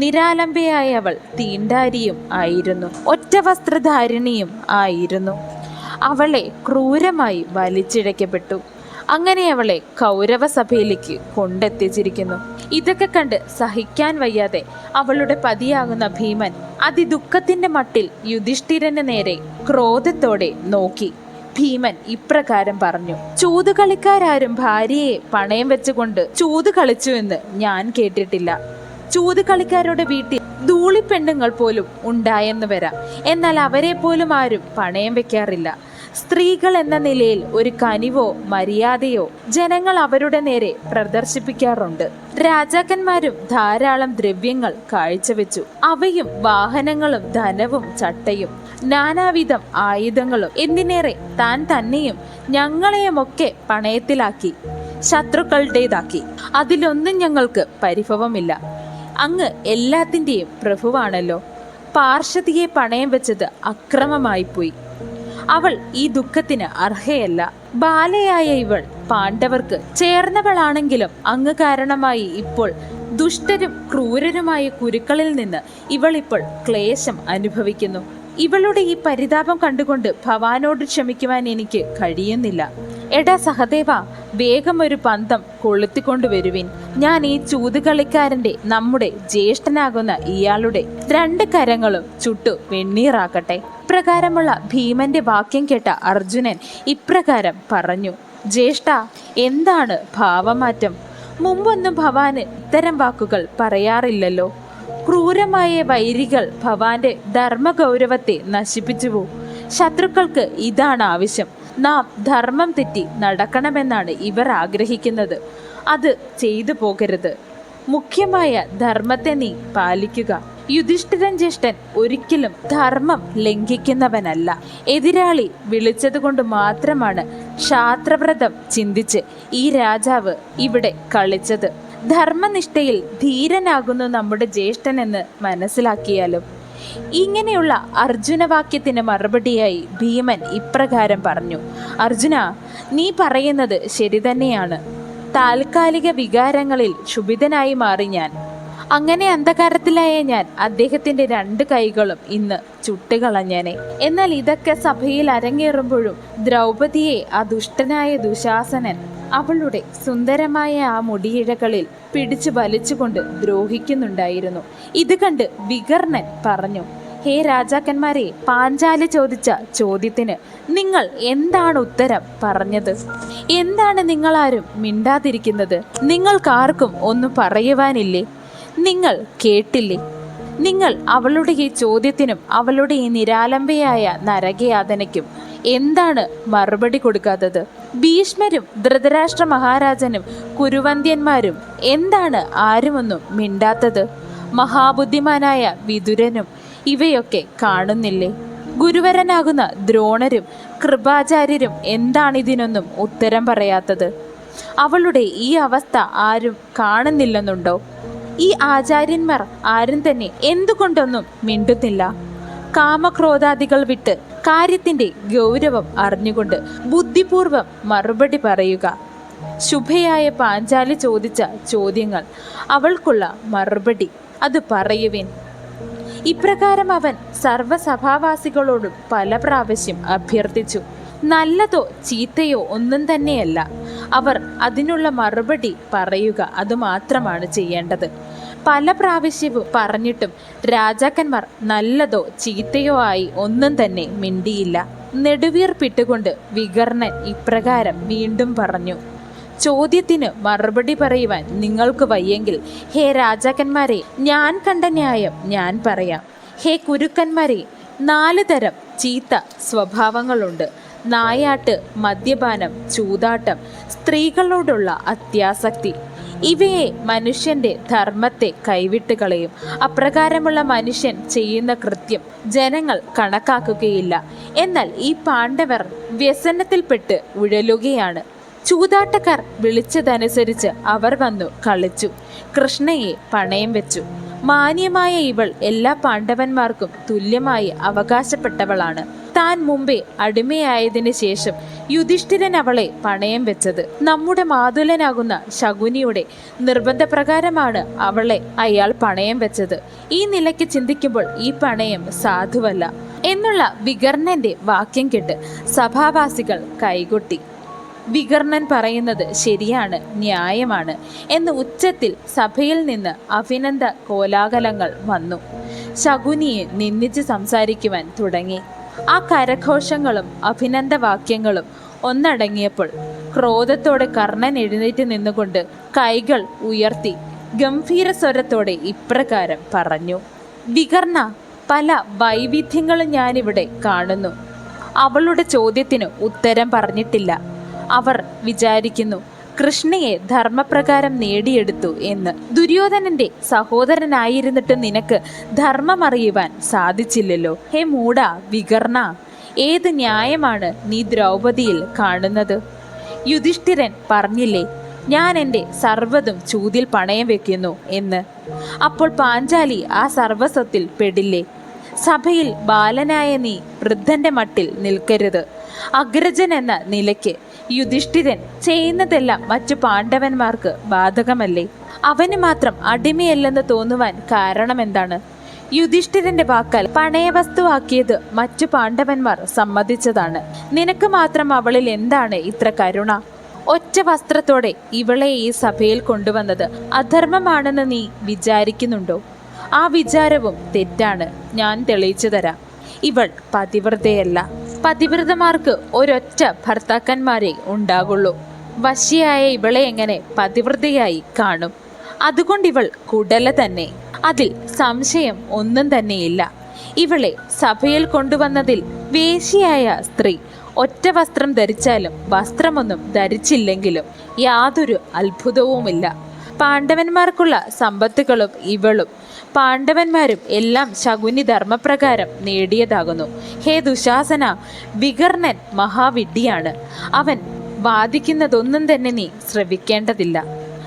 നിരാലംബയായ അവൾ തീണ്ടാരിയും ആയിരുന്നു. ഒറ്റ വസ്ത്രധാരിണിയും ആയിരുന്നു. അവളെ ക്രൂരമായി വലിച്ചിഴക്കപ്പെട്ടു. അങ്ങനെ അവളെ കൗരവ സഭയിലേക്ക് കൊണ്ടെത്തിച്ചിരിക്കുന്നു. ഇതൊക്കെ കണ്ട് സഹിക്കാൻ വയ്യാതെ അവളുടെ പതിയാകുന്ന ഭീമൻ അതിദുഃഖത്തിന്റെ മട്ടിൽ യുധിഷ്ഠിരന് നേരെ ക്രോധത്തോടെ നോക്കി. ഭീമൻ ഇപ്രകാരം പറഞ്ഞു ചൂതുകളിക്കാരും ഭാര്യയെ പണയം വെച്ചുകൊണ്ട് ചൂത് കളിച്ചു എന്ന് ഞാൻ കേട്ടിട്ടില്ല. ചൂത് കളിക്കാരുടെ വീട്ടിൽ ധൂളിപ്പെണ്ണുങ്ങൾ പോലും ഉണ്ടായെന്ന് വരാം. എന്നാൽ അവരെ പോലും ആരും പണയം വെക്കാറില്ല. സ്ത്രീകൾ എന്ന നിലയിൽ ഒരു കനിവോ മര്യാദയോ ജനങ്ങൾ അവരുടെ നേരെ പ്രദർശിപ്പിക്കാറുണ്ട്. രാജാക്കന്മാരും ധാരാളം ദ്രവ്യങ്ങൾ കാഴ്ചവെച്ചു. അവയും വാഹനങ്ങളും ധനവും ചട്ടയും നാനാവിധം ആയുധങ്ങളും എന്തിനേറെ താൻ തന്നെയും ഞങ്ങളെയുമൊക്കെ പണയത്തിലാക്കി ശത്രുക്കളുടേതാക്കി. അതിലൊന്നും ഞങ്ങൾക്ക് പരിഭവമില്ല. അങ്ങ് എല്ലാത്തിന്റെയും പ്രഭുവാണല്ലോ. പാർശ്വതിയെ പണയം വെച്ചത് അക്രമമായിപ്പോയി. അവൾ ഈ ദുഃഖത്തിന് അർഹയല്ല. ബാലയായ ഇവൾ പാണ്ഡവർക്ക് ചേർന്നവളാണെങ്കിലും അങ്ങ് കാരണമായി ഇപ്പോൾ ദുഷ്ടരും ക്രൂരരുമായ കുരുക്കളിൽ നിന്ന് ഇവളിപ്പോൾ ക്ലേശം അനുഭവിക്കുന്നു. ഇവളുടെ ഈ പരിതാപം കണ്ടുകൊണ്ട് ഭവാനോട് ക്ഷമിക്കുവാൻ എനിക്ക് കഴിയുന്നില്ല. എടാ സഹദേവ വേഗം ഒരു പന്തം കൊളുത്തിക്കൊണ്ടുവരുവിൻ. ഞാൻ ഈ ചൂതുകളിക്കാരന്റെ നമ്മുടെ ജ്യേഷ്ഠനാകുന്ന ഇയാളുടെ രണ്ട് കരങ്ങളും ചുട്ടു വെണ്ണീറാക്കട്ടെ. ഇപ്രകാരമുള്ള ഭീമന്റെ വാക്യം കേട്ട അർജുനൻ ഇപ്രകാരം പറഞ്ഞു ജ്യേഷ്ഠ എന്താണ് ഭാവമാറ്റം? മുമ്പൊന്നും ഭവാന് ഇത്തരം വാക്കുകൾ പറയാറില്ലല്ലോ. ക്രൂരമായ വൈരികൾ ഭവാന്റെ ധർമ്മഗൗരവത്തെ പോകും ശത്രുക്കൾക്ക് ഇതാണ് ആവശ്യം. നാം ധർമ്മം തെറ്റി നടക്കണമെന്നാണ് ഇവർ ആഗ്രഹിക്കുന്നത്. അത് ചെയ്തു പോകരുത്. മുഖ്യമായ ധർമ്മത്തെ നീ പാലിക്കുക. യുധിഷ്ഠിരൻ ജ്യേഷ്ഠൻ ഒരിക്കലും ധർമ്മം ലംഘിക്കുന്നവനല്ല. എതിരാളി വിളിച്ചതുകൊണ്ട് മാത്രമാണ് ക്ഷാത്രവ്രതം ചിന്തിച്ച് ഈ രാജാവ് ഇവിടെ കളിച്ചത്. ധർമ്മനിഷ്ഠയിൽ ധീരനാകുന്നു നമ്മുടെ ജ്യേഷ്ഠനെന്ന് മനസ്സിലാക്കിയാലും. ഇങ്ങനെയുള്ള അർജുനവാക്യത്തിന് മറുപടിയായി ഭീമൻ ഇപ്രകാരം പറഞ്ഞു. അർജുന നീ പറയുന്നത് ശരി തന്നെയാണ്. താൽക്കാലിക വികാരങ്ങളിൽ ക്ഷുഭിതനായി മാറി ഞാൻ. അങ്ങനെ അന്ധകാരത്തിലായ ഞാൻ അദ്ദേഹത്തിന്റെ രണ്ട് കൈകളും ഇന്ന് ചുട്ടുകളഞ്ഞേനെ. എന്നാൽ ഇതൊക്കെ സഭയിൽ അരങ്ങേറുമ്പോഴും ദ്രൗപതിയെ ആ ദുഷ്ടനായ ദുശാസനൻ അവളുടെ സുന്ദരമായ ആ മുടിയിഴകളിൽ പിടിച്ചു വലിച്ചുകൊണ്ട് ദ്രോഹിക്കുന്നുണ്ടായിരുന്നു. ഇത് കണ്ട് വികർണൻ പറഞ്ഞു ഹേ രാജാക്കന്മാരെ പാഞ്ചാലി ചോദിച്ച ചോദ്യത്തിന് നിങ്ങൾ എന്താണ് ഉത്തരം പറഞ്ഞത്? എന്താണ് നിങ്ങളാരും മിണ്ടാതിരിക്കുന്നത്? നിങ്ങൾക്കാർക്കും ഒന്നും പറയുവാനില്ലേ? നിങ്ങൾ കേട്ടില്ലേ? നിങ്ങൾ അവളുടെ ഈ ചോദ്യത്തിനും അവളുടെ ഈ നിരാലംബയായ നരകയാതനയ്ക്കും എന്താണ് മറുപടി കൊടുക്കാത്തത്? ഭീഷ്മരും ധൃതരാഷ്ട്ര മഹാരാജനും കുരുവന്ധ്യന്മാരും എന്താണ് ആരുമൊന്നും മിണ്ടാത്തത്? മഹാബുദ്ധിമാനായ വിതുരനും ഇവയൊക്കെ കാണുന്നില്ലേ? ഗുരുവരനാകുന്ന ദ്രോണരും കൃപാചാര്യരും എന്താണിതിനൊന്നും ഉത്തരം പറയാത്തത്? അവളുടെ ഈ അവസ്ഥ ആരും കാണുന്നില്ലെന്നുണ്ടോ? ഈ ആചാര്യന്മാർ ആരും തന്നെ എന്തുകൊണ്ടൊന്നും മിണ്ടുന്നില്ല? കാമക്രോധാദികൾ വിട്ട് കാര്യത്തിന്റെ ഗൗരവം അറിഞ്ഞുകൊണ്ട് ബുദ്ധിപൂർവം മറുപടി പറയുക. ശുഭയായ പാഞ്ചാലി ചോദിച്ച ചോദ്യങ്ങൾ അവൾക്കുള്ള മറുപടി അത് പറയുവിൻ. ഇപ്രകാരം അവൻ സർവസഭാവാസികളോടും പല പ്രാവശ്യം അഭ്യർത്ഥിച്ചു. നല്ലതോ ചീത്തയോ ഒന്നും തന്നെയല്ല. അവർ അതിനുള്ള മറുപടി പറയുക അതുമാത്രമാണ് ചെയ്യേണ്ടത്. പല പ്രാവശ്യവും പറഞ്ഞിട്ടും രാജാക്കന്മാർ നല്ലതോ ചീത്തയോ ആയി ഒന്നും തന്നെ മിണ്ടിയില്ല. നെടുവീർപ്പിട്ടുകൊണ്ട് വികർണൻ ഇപ്രകാരം വീണ്ടും പറഞ്ഞു ചോദ്യത്തിന് മറുപടി പറയുവാൻ നിങ്ങൾക്ക് വയ്യെങ്കിൽ ഹേ രാജാക്കന്മാരെ ഞാൻ കണ്ട ന്യായം ഞാൻ പറയാം. ഹേ കുരുക്കന്മാരെ നാല് തരം ചീത്ത സ്വഭാവങ്ങളുണ്ട്. നായാട്ട് മദ്യപാനം ചൂതാട്ടം സ്ത്രീകളോടുള്ള അത്യാസക്തി ഇവയെ മനുഷ്യന്റെ ധർമ്മത്തെ കൈവിട്ട് കളയും. അപ്രകാരമുള്ള മനുഷ്യൻ ചെയ്യുന്ന കൃത്യം ജനങ്ങൾ കണക്കാക്കുകയില്ല. എന്നാൽ ഈ പാണ്ഡവർ വ്യസനത്തിൽപ്പെട്ട് ഉഴലുകയാണ്. ചൂതാട്ടക്കാർ വിളിച്ചതനുസരിച്ച് അവർ വന്നു കളിച്ചു. കൃഷ്ണയെ പണയം വെച്ചു. മാന്യമായ ഇവൾ എല്ലാ പാണ്ഡവന്മാർക്കും തുല്യമായി അവകാശപ്പെട്ടവളാണ്. താൻ മുമ്പേ അടിമയായതിനു ശേഷം യുധിഷ്ഠിരൻ അവളെ പണയം വെച്ചത്. നമ്മുടെ മാതുലനാകുന്ന ശകുനിയുടെ നിർബന്ധപ്രകാരമാണ് അവളെ അയാൾ പണയം വെച്ചത്. ഈ നിലയ്ക്ക് ചിന്തിക്കുമ്പോൾ ഈ പണയം സാധുവല്ല എന്നുള്ള വികർണന്റെ വാക്യം കേട്ട് സഭാവാസികൾ കൈകൊട്ടി. വികർണൻ പറയുന്നത് ശരിയാണ് ന്യായമാണ് എന്ന് ഉച്ചത്തിൽ സഭയിൽ നിന്ന് അഭിനന്ദ കോലാഹലങ്ങൾ വന്നു. ശകുനിയെ നിന്ദിച്ച് സംസാരിക്കുവാൻ തുടങ്ങി. ആ കരഘോഷങ്ങളും അഭിനന്ദ വാക്യങ്ങളും ഒന്നടങ്ങിയപ്പോൾ ക്രോധത്തോടെ കർണൻ എഴുന്നേറ്റ് നിന്നുകൊണ്ട് കൈകൾ ഉയർത്തി ഗംഭീര സ്വരത്തോടെ ഇപ്രകാരം പറഞ്ഞു വികർണ പല വൈവിധ്യങ്ങളും ഞാനിവിടെ കാണുന്നു. അവളുടെ ചോദ്യത്തിന് ഉത്തരം പറഞ്ഞിട്ടില്ല. അവർ വിചാരിക്കുന്നു കൃഷ്ണയെ ധർമ്മപ്രകാരം നേടിയെടുത്തു എന്ന്. ദുര്യോധനന്റെ സഹോദരനായിരുന്നിട്ട് നിനക്ക് ധർമ്മം അറിയുവാൻ സാധിച്ചില്ലല്ലോ. ഹേ മൂട വികർണ ഏത് ന്യായമാണ് നീ ദ്രൗപതിയിൽ കാണുന്നത്? യുധിഷ്ഠിരൻ പറഞ്ഞില്ലേ ഞാൻ എന്റെ സർവതും ചൂതിൽ പണയം വെക്കുന്നു എന്ന്. അപ്പോൾ പാഞ്ചാലി ആ സർവസ്വത്തിൽ പെടില്ലേ സഭയിൽ ബാലനായ നീ വൃദ്ധന്റെ മട്ടിൽ നിൽക്കരുത്. അഗ്രജൻ എന്ന നിലയ്ക്ക് യുധിഷ്ഠിരൻ ചെയ്യുന്നതെല്ലാം മറ്റു പാണ്ഡവന്മാർക്ക് ബാധകമല്ലേ? അവന് മാത്രം അടിമയല്ലെന്ന് തോന്നുവാൻ കാരണമെന്താണ്? യുധിഷ്ഠിരന്റെ വാക്കാൽ പണയവസ്തുവാക്കിയത് മറ്റു പാണ്ഡവന്മാർ സമ്മതിച്ചതാണ്. നിനക്ക് മാത്രം അവളിൽ എന്താണ് ഇത്ര കരുണ? ഒറ്റ വസ്ത്രത്തോടെ ഇവളെ ഈ സഭയിൽ കൊണ്ടുവന്നത് അധർമ്മമാണെന്ന് നീ വിചാരിക്കുന്നുണ്ടോ? ആ വിചാരവും തെറ്റാണ്. ഞാൻ തെളിയിച്ചു തരാം. ഇവൾ പതിവ്രതയല്ല. പതിവ്രതമാർക്ക് ഒരൊറ്റ ഭർത്താക്കന്മാരെ ഉണ്ടാകുള്ളൂ വശിയായ ഇവളെ എങ്ങനെ പതിവ്രതയായി കാണും? അതുകൊണ്ടിവൾ കുടല തന്നെ. അതിൽ സംശയം ഒന്നും തന്നെയില്ല. ഇവളെ സഭയിൽ കൊണ്ടുവന്നതിൽ വേശിയായ സ്ത്രീ ഒറ്റ വസ്ത്രം ധരിച്ചാലും വസ്ത്രമൊന്നും ധരിച്ചില്ലെങ്കിലും യാതൊരു അത്ഭുതവുമില്ല. പാണ്ഡവന്മാർക്കുള്ള സമ്പത്തുകളും ഇവളും പാണ്ഡവന്മാരും എല്ലാം ശകുനി ധർമ്മപ്രകാരം നേടിയതാകുന്നു. ഹേ ദുശാസന വികർണൻ മഹാവിഡ്ഢിയാണ്. അവൻ വാദിക്കുന്നതൊന്നും തന്നെ നീ ശ്രവിക്കേണ്ടതില്ല.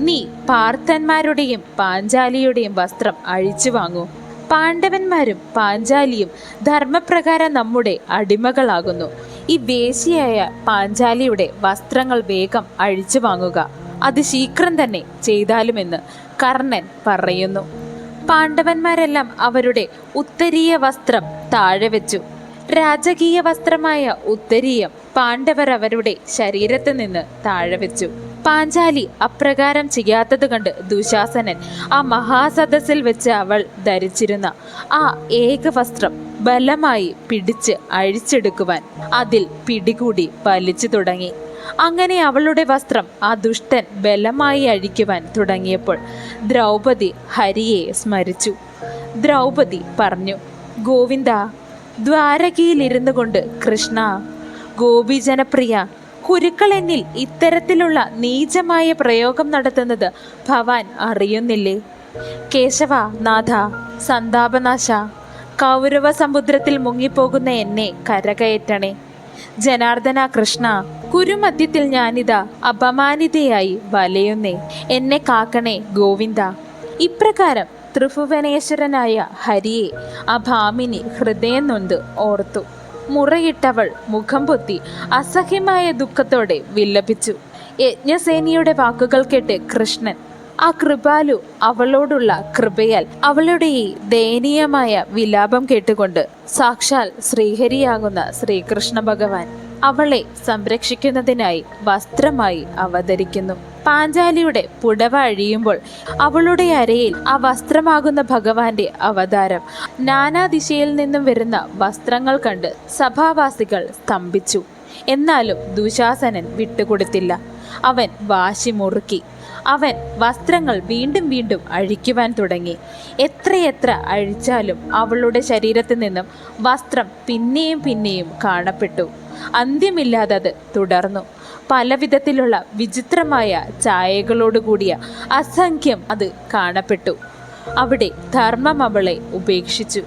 നീ പാർത്ഥന്മാരുടെയും പാഞ്ചാലിയുടെയും വസ്ത്രം അഴിച്ചു വാങ്ങൂ. പാണ്ഡവന്മാരും പാഞ്ചാലിയും ധർമ്മപ്രകാരം നമ്മുടെ അടിമകളാകുന്നു. ഈ വേശിയായ പാഞ്ചാലിയുടെ വസ്ത്രങ്ങൾ വേഗം അഴിച്ചു വാങ്ങുക. അത് ശീഘ്രം തന്നെ ചെയ്താലുമെന്ന് കർണൻ പറയുന്നു. പാണ്ഡവന്മാരെല്ലാം അവരുടെ ഉത്തരീയ വസ്ത്രം താഴെ വെച്ചു. രാജകീയ വസ്ത്രമായ ഉത്തരീയം പാണ്ഡവർ അവരുടെ ശരീരത്ത് നിന്ന് താഴെ വെച്ചു. പാഞ്ചാലി അപ്രകാരം ചെയ്യാത്തത് കണ്ട് ദുശാസനൻ ആ മഹാസദസ്സിൽ വെച്ച് അവൾ ധരിച്ചിരുന്ന ആ ഏക വസ്ത്രം ബലമായി പിടിച്ച് അഴിച്ചെടുക്കുവാൻ അതിൽ പിടികൂടി വലിച്ചു തുടങ്ങി. അങ്ങനെ അവളുടെ വസ്ത്രം ആ ദുഷ്ടൻ ബലമായി അഴിക്കുവാൻ തുടങ്ങിയപ്പോൾ ദ്രൗപദി ഹരിയെ സ്മരിച്ചു. ദ്രൗപദി പറഞ്ഞു ഗോവിന്ദ ദ്വാരകയിലിരുന്നു കൊണ്ട് കൃഷ്ണ ഗോപീജനപ്രിയ കുരുക്കൾ എന്നിൽ ഇത്തരത്തിലുള്ള നീചമായ പ്രയോഗം നടത്തുന്നത് ഭവാൻ അറിയുന്നില്ലേ? കേശവ നാഥ സന്താപനാശ കൗരവ സമുദ്രത്തിൽ മുങ്ങിപ്പോകുന്ന എന്നെ കരകയറ്റണേ. ജനാർദ്ദന കൃഷ്ണ കുരുമധ്യത്തിൽ ഞാനിതാ അപമാനിതയായി വലയുന്നേ. എന്നെ കാക്കണേ ഗോവിന്ദ. ഇപ്രകാരം ത്രിഭുവനേശ്വരനായ ഹരിയെ ആ ഭാമിനി ഹൃദയം നൊന്ത് ഓർത്തു. മുറയിട്ടവൾ മുഖം പൊത്തി അസഹ്യമായ ദുഃഖത്തോടെ വില്ലപിച്ചു. യജ്ഞസേനിയുടെ വാക്കുകൾ കേട്ട് കൃഷ്ണൻ ആ കൃപാലു അവളോടുള്ള കൃപയാൽ അവളുടെ ഈ ദയനീയമായ വിലാപം കേട്ടുകൊണ്ട് സാക്ഷാൽ ശ്രീഹരിയാകുന്ന ശ്രീകൃഷ്ണ ഭഗവാൻ അവളെ സംരക്ഷിക്കുന്നതിനായി വസ്ത്രമായി അവതരിക്കുന്നു. പാഞ്ചാലിയുടെ പുടവ അഴിയുമ്പോൾ അവളുടെ അരയിൽ ആ വസ്ത്രമാകുന്ന ഭഗവാന്റെ അവതാരം. നാനാദിശയിൽ നിന്നും വരുന്ന വസ്ത്രങ്ങൾ കണ്ട് സഭാവാസികൾ സ്തംഭിച്ചു. എന്നാലും ദുശാസനൻ വിട്ടുകൊടുത്തില്ല. അവൻ വാശി മുറുക്കി അവൻ വസ്ത്രങ്ങൾ വീണ്ടും വീണ്ടും അഴിക്കുവാൻ തുടങ്ങി. എത്രയെത്ര അഴിച്ചാലും അവളുടെ ശരീരത്തിൽ നിന്നും വസ്ത്രം പിന്നെയും പിന്നെയും കാണപ്പെട്ടു. അന്ത്യമില്ലാതെ അത് തുടർന്നു. പലവിധത്തിലുള്ള വിചിത്രമായ ചായകളോടുകൂടിയ അസംഖ്യം അത് കാണപ്പെട്ടു. അവിടെ ധർമ്മം അവളെ ഉപേക്ഷിച്ചു.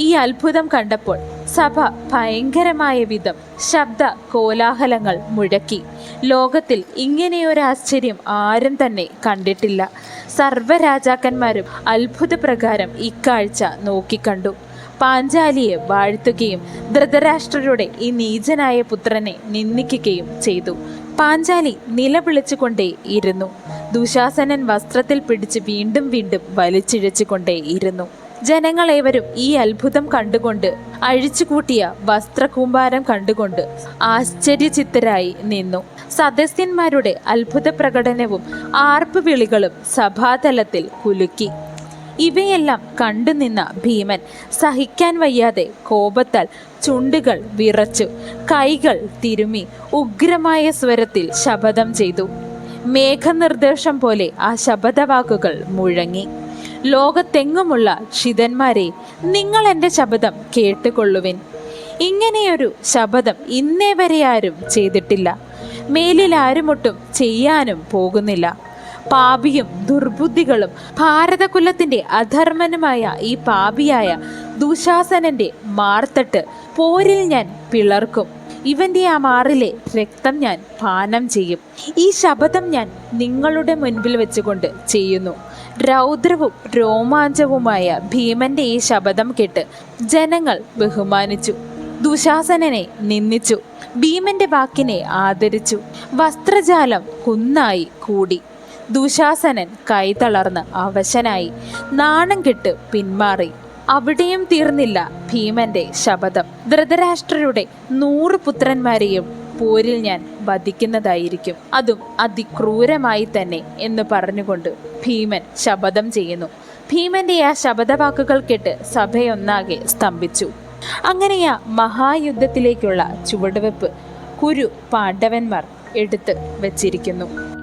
ഈ അത്ഭുതം കണ്ടപ്പോൾ സഭ ഭയങ്കരമായ വിധം ശബ്ദ കോലാഹലങ്ങൾ മുഴക്കി. ലോകത്തിൽ ഇങ്ങനെയൊരു ആശ്ചര്യം ആരും തന്നെ കണ്ടിട്ടില്ല. സർവരാജാക്കന്മാരും അത്ഭുത പ്രകാരം ഇക്കാഴ്ച നോക്കിക്കണ്ടു. പാഞ്ചാലിയെ വാഴ്ത്തുകയും ധൃതരാഷ്ട്രരുടെ ഈ നീചനായ പുത്രനെ നിന്ദിക്കുകയും ചെയ്തു. പാഞ്ചാലി നിലവിളിച്ചുകൊണ്ടേ ഇരുന്നു. ദുശാസനൻ വസ്ത്രത്തിൽ പിടിച്ച് വീണ്ടും വീണ്ടും വലിച്ചിഴച്ചുകൊണ്ടേ ഇരുന്നു. ജനങ്ങളേവരും ഈ അത്ഭുതം കണ്ടുകൊണ്ട് അഴിച്ചുകൂട്ടിയ വസ്ത്രകൂമ്പാരം കണ്ടുകൊണ്ട് ആശ്ചര്യചിത്തരായി നിന്നു. സദസ്യന്മാരുടെ അത്ഭുത പ്രകടനവും ആർപ്പ് വിളികളും സഭാതലത്തിൽ കുലുക്കി. ഇവയെല്ലാം കണ്ടുനിന്ന ഭീമൻ സഹിക്കാൻ വയ്യാതെ കോപത്താൽ ചുണ്ടുകൾ വിറച്ചു കൈകൾ തിരുമി ഉഗ്രമായ സ്വരത്തിൽ ശപഥം ചെയ്തു. മേഘനിർദ്ദേശം പോലെ ആ ശപഥവാക്കുകൾ മുഴങ്ങി. ലോകത്തെങ്ങുമുള്ള ക്ഷിതന്മാരെ നിങ്ങൾ എന്റെ ശപഥം കേട്ടുകൊള്ളുവിൻ. ഇങ്ങനെയൊരു ശപഥം ഇന്നേ വരെ ആരും ചെയ്തിട്ടില്ല. മേലിൽ ആരുമൊട്ടും ചെയ്യാനും പോകുന്നില്ല. പാപിയും ദുർബുദ്ധികളും ഭാരതകുലത്തിന്റെ അധർമ്മനുമായ ഈ പാപിയായ ദുശാസനന്റെ മാർത്തട്ട് പോരിൽ ഞാൻ പിളർക്കും. ഇവന്റെ ആ മാറിലെ രക്തം ഞാൻ പാനം ചെയ്യും. ഈ ശപഥം ഞാൻ നിങ്ങളുടെ മുൻപിൽ വെച്ചുകൊണ്ട് ചെയ്യുന്നു. രൗദ്രവും രോമാഞ്ചവുമായ ഭീമന്റെ ഈ ശബ്ദം കേട്ട് ജനങ്ങൾ ബഹുമാനിച്ചു. ദുശാസനനെ നിന്ദിച്ചു. ഭീമന്റെ വാക്കിനെ ആദരിച്ചു. വസ്ത്രജാലം കുന്നായി കൂടി. ദുശാസനൻ കൈതളർന്ന് അവശനായി. നാണം കെട്ട് പിന്മാറി. അവിടെയും തീർന്നില്ല ഭീമന്റെ ശപഥം. ധൃതരാഷ്ട്രരുടെ നൂറ് പുത്രന്മാരെയും പോരിൽ ഞാൻ വധിക്കുന്നതായിരിക്കും. അതും അതിക്രൂരമായി തന്നെ എന്ന് പറഞ്ഞുകൊണ്ട് ഭീമൻ ശപഥം ചെയ്യുന്നു. ഭീമന്റെ ആ ശപഥവാക്കുകൾ കേട്ട് സഭയൊന്നാകെ സ്തംഭിച്ചു. അങ്ങനെ ആ മഹായുദ്ധത്തിലേക്കുള്ള ചുവടുവെപ്പ് കുരു പാണ്ഡവന്മാർ എടുത്ത് വച്ചിരിക്കുന്നു.